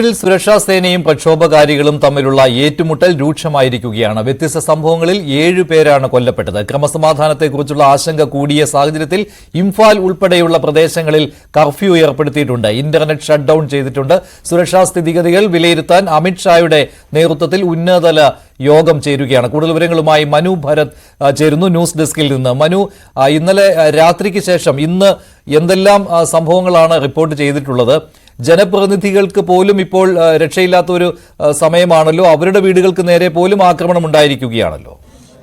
ിൽ സുരക്ഷാ സേനയും പ്രക്ഷോഭകാരികളും തമ്മിലുള്ള ഏറ്റുമുട്ടൽ രൂക്ഷമായിരിക്കുകയാണ്. വ്യത്യസ്ത സംഭവങ്ങളിൽ ഏഴു പേരാണ് കൊല്ലപ്പെട്ടത്. ക്രമസമാധാനത്തെക്കുറിച്ചുള്ള ആശങ്ക കൂടിയ സാഹചര്യത്തിൽ ഇംഫാൽ ഉൾപ്പെടെയുള്ള പ്രദേശങ്ങളിൽ കർഫ്യൂ ഏർപ്പെടുത്തിയിട്ടുണ്ട്. ഇന്റർനെറ്റ് ഷട്ട് ഡൌൺ ചെയ്തിട്ടുണ്ട്. സുരക്ഷാ സ്ഥിതിഗതികൾ വിലയിരുത്താൻ അമിത്ഷായുടെ നേതൃത്വത്തിൽ ഉന്നതതല യോഗം ചേരുകയാണ്. കൂടുതൽ വിവരങ്ങളുമായി മനു ഭരത് ചേരുന്നു ന്യൂസ് ഡെസ്കിൽ നിന്ന്. മനു ഇന്നലെ രാത്രിക്ക് ശേഷം ഇന്ന് എന്തെല്ലാം സംഭവങ്ങളാണ് റിപ്പോർട്ട് ചെയ്തിട്ടുള്ളത്? ജനപ്രതിനിധികൾക്ക് പോലും ഇപ്പോൾ രക്ഷയില്ലാത്ത ഒരു സമയമാണല്ലോ. അവരുടെ വീടുകൾക്ക് നേരെ പോലും ആക്രമണം ഉണ്ടായിരിക്കുകയാണല്ലോ.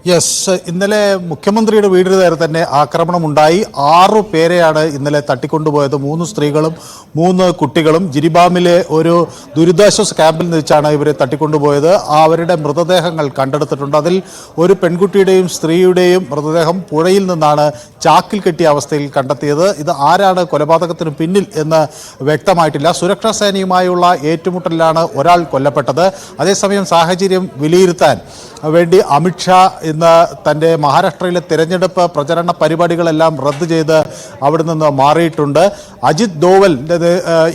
യെസ് ഇന്നലെ മുഖ്യമന്ത്രിയുടെ വീടിന് നേരെ തന്നെ ആക്രമണം ഉണ്ടായി ആറു പേരെയാണ് ഇന്നലെ തട്ടിക്കൊണ്ടുപോയത്. മൂന്ന് സ്ത്രീകളും മൂന്ന് കുട്ടികളും ജിരിബാമിലെ ഒരു ദുരിതാശ്വാസ ക്യാമ്പിൽ വെച്ചാണ് ഇവരെ തട്ടിക്കൊണ്ടുപോയത്. അവരുടെ മൃതദേഹങ്ങൾ കണ്ടെടുത്തിട്ടുണ്ട്. അതിൽ ഒരു പെൺകുട്ടിയുടെയും സ്ത്രീയുടെയും മൃതദേഹം പുഴയിൽ നിന്നാണ് ചാക്കിൽ കെട്ടിയ അവസ്ഥയിൽ കണ്ടെത്തിയത്. ഇത് ആരാണ് കൊലപാതകത്തിന് പിന്നിൽ എന്ന് വ്യക്തമായിട്ടില്ല. സുരക്ഷാ സേനയുമായുള്ള ഏറ്റുമുട്ടലിലാണ് ഒരാൾ കൊല്ലപ്പെട്ടത്. അതേസമയം സാഹചര്യം വിലയിരുത്താൻ വേണ്ടി അമിത്ഷാ ഇന്ന് തന്റെ മഹാരാഷ്ട്രയിലെ തിരഞ്ഞെടുപ്പ് പ്രചരണ പരിപാടികളെല്ലാം റദ്ദ് ചെയ്ത് അവിടെ നിന്ന് മാറിയിട്ടുണ്ട്. അജിത് ദോവലിന്റെ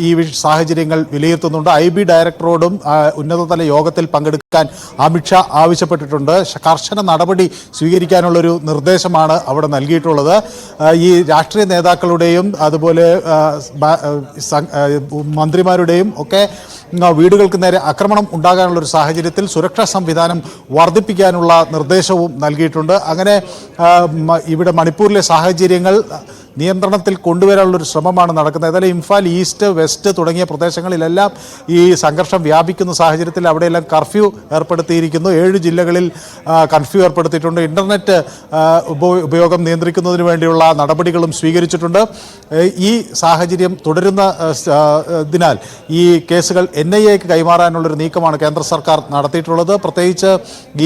ഈ സാഹചര്യങ്ങൾ വിലയിരുത്തുന്നുണ്ട്. ഐ ബി ഡയറക്ടറോടും ഉന്നതതല യോഗത്തിൽ പങ്കെടുക്കാൻ അമിത്ഷാ ആവശ്യപ്പെട്ടിട്ടുണ്ട്. കർശന നടപടി സ്വീകരിക്കാനുള്ളൊരു നിർദ്ദേശമാണ് അവിടെ നൽകിയിട്ടുള്ളത്. ഈ രാഷ്ട്രീയ നേതാക്കളുടെയും അതുപോലെ മന്ത്രിമാരുടെയും ഒക്കെ വീടുകൾക്ക് നേരെ ആക്രമണം ഉണ്ടാകാനുള്ള ഒരു സാഹചര്യത്തിൽ സുരക്ഷാ സംവിധാനം വർദ്ധിപ്പിക്കാനുള്ള നിർദ്ദേശവും നൽകിയിട്ടുണ്ട്. അങ്ങനെ ഇവിടെ മണിപ്പൂരിലെ സാഹചര്യങ്ങൾ നിയന്ത്രണത്തിൽ കൊണ്ടുവരാനുള്ളൊരു ശ്രമമാണ് നടക്കുന്നത്. ഏതായാലും ഇംഫാൽ ഈസ്റ്റ് വെസ്റ്റ് തുടങ്ങിയ പ്രദേശങ്ങളിലെല്ലാം ഈ സംഘർഷം വ്യാപിക്കുന്ന സാഹചര്യത്തിൽ അവിടെയെല്ലാം കർഫ്യൂ ഏർപ്പെടുത്തിയിരിക്കുന്നു. ഏഴ് ജില്ലകളിൽ കർഫ്യൂ ഏർപ്പെടുത്തിയിട്ടുണ്ട്. ഇന്റർനെറ്റ് ഉപയോഗം നിയന്ത്രിക്കുന്നതിന് വേണ്ടിയുള്ള നടപടികളും സ്വീകരിച്ചിട്ടുണ്ട്. ഈ സാഹചര്യം തുടരുന്ന ഇതിനാൽ ഈ കേസുകൾ എൻ ഐ എക്ക് കൈമാറാനുള്ളൊരു നീക്കമാണ് കേന്ദ്ര സർക്കാർ നടത്തിയിട്ടുള്ളത്. പ്രത്യേകിച്ച്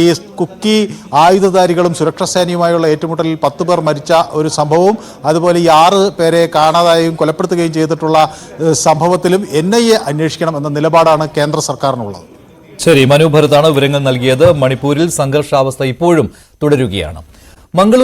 ഈ കുക്കി ആയുധധാരികളും സുരക്ഷാ സേനയുമായുള്ള ഏറ്റുമുട്ടലിൽ പത്ത് പേർ മരിച്ച ഒരു സംഭവവും അതുപോലെ ഈ ആറ് പേരെ കാണാതായും കൊലപ്പെടുത്തുകയും ചെയ്തിട്ടുള്ള സംഭവത്തിലും എൻ ഐ എ അന്വേഷിക്കണം എന്ന നിലപാടാണ് കേന്ദ്ര സർക്കാരിനുള്ളത്. ശരി മനു ഭരതാണ് വിവരങ്ങൾ നൽകിയത്. മണിപ്പൂരിൽ സംഘർഷാവസ്ഥ ഇപ്പോഴും തുടരുകയാണ്. മംഗളൂരു